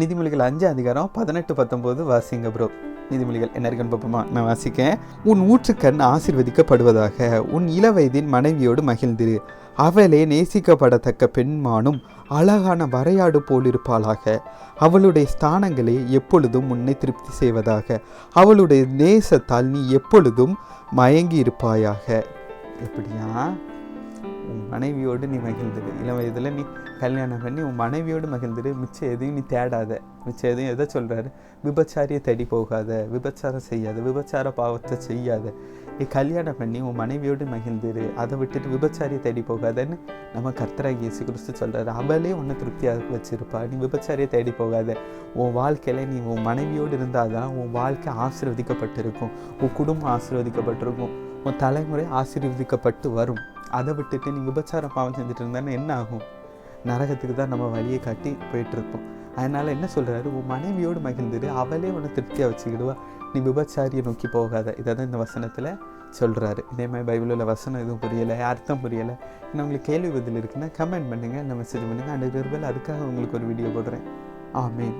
நீதிமொழிகள் அஞ்சு அதிகாரம் பதினெட்டு பத்தொம்போது வாசிங்க ப்ரோ நீதிமொழிகள் என்ன இருக்குன்னு பார்ப்போமா நான் வாசிக்கேன். உன் ஊற்றுக்கண் ஆசிர்வதிக்கப்படுவதாக உன் இளவயதின் மனைவியோடு மகிழ்ந்திரு. அவளே நேசிக்கப்படத்தக்க பெண்மானும் அழகான வரையாடு போலிருப்பாளாக. அவளுடைய ஸ்தானங்களே எப்பொழுதும் உன்னை திருப்தி செய்வதாக. அவளுடைய நேசத்தால் நீ எப்பொழுதும் மயங்கி இருப்பாயாக எப்படியா? உன் மனைவியோடு நீ மகிழ்ந்துடு இளம் வயதில் நீ கல்யாணம் பண்ணி உன் மனைவியோடு மகிழ்ந்துடு மிச்சம் எதையும் நீ தேடாத. மிச்சம் எதையும் எதை சொல்கிறாரு விபச்சாரியை தேடி போகாத. விபச்சாரம் செய்யாத. விபச்சார பாவத்தை செய்யாத. நீ கல்யாணம் பண்ணி உன் மனைவியோடு மகிழ்ந்துரு. அதை விட்டுட்டு விபச்சாரியை தேடி போகாதன்னு நம்ம கர்த்தராக இயேசு கிறிஸ்து சொல்கிறாரு அவளே உன்னை திருப்தியாக வச்சுருப்பா. நீ விபச்சாரியை தேடி போகாத. உன் வாழ்க்கையில் நீ உன் மனைவியோடு இருந்தால் தான் உன் வாழ்க்கை ஆசீர்வதிக்கப்பட்டிருக்கும். உன் குடும்பம் ஆசீர்வதிக்கப்பட்டிருக்கும். உன் தலைமுறை ஆசீர்வதிக்கப்பட்டு வரும். அதை விட்டுட்டு நீ விபச்சார பாவம் செஞ்சுட்டு இருந்தானே என்ன ஆகும்? நரகத்துக்கு தான் நம்ம வழியை காட்டி போயிட்டுருப்போம். அதனால் என்ன சொல்கிறாரு உன் மனைவியோடு மகிழ்ந்துடு அவளே உன்னை திருப்தியாக வச்சுக்கிடுவா. நீ விபச்சாரியை நோக்கி போகாத. இதை தான் இந்த வசனத்தில் சொல்கிறாரு இதே மாதிரி பைபிளில் உள்ள வசனம் எதுவும் புரியலை அர்த்தம் புரியலை. இன்னும் உங்களுக்கு கேள்வி பதில் இருக்குன்னா கமெண்ட் பண்ணுங்கள் இல்லை மெசேஜ் பண்ணுங்கள் அண்ட் அதுக்காக உங்களுக்கு ஒரு வீடியோ போடுறேன். ஆமேன்.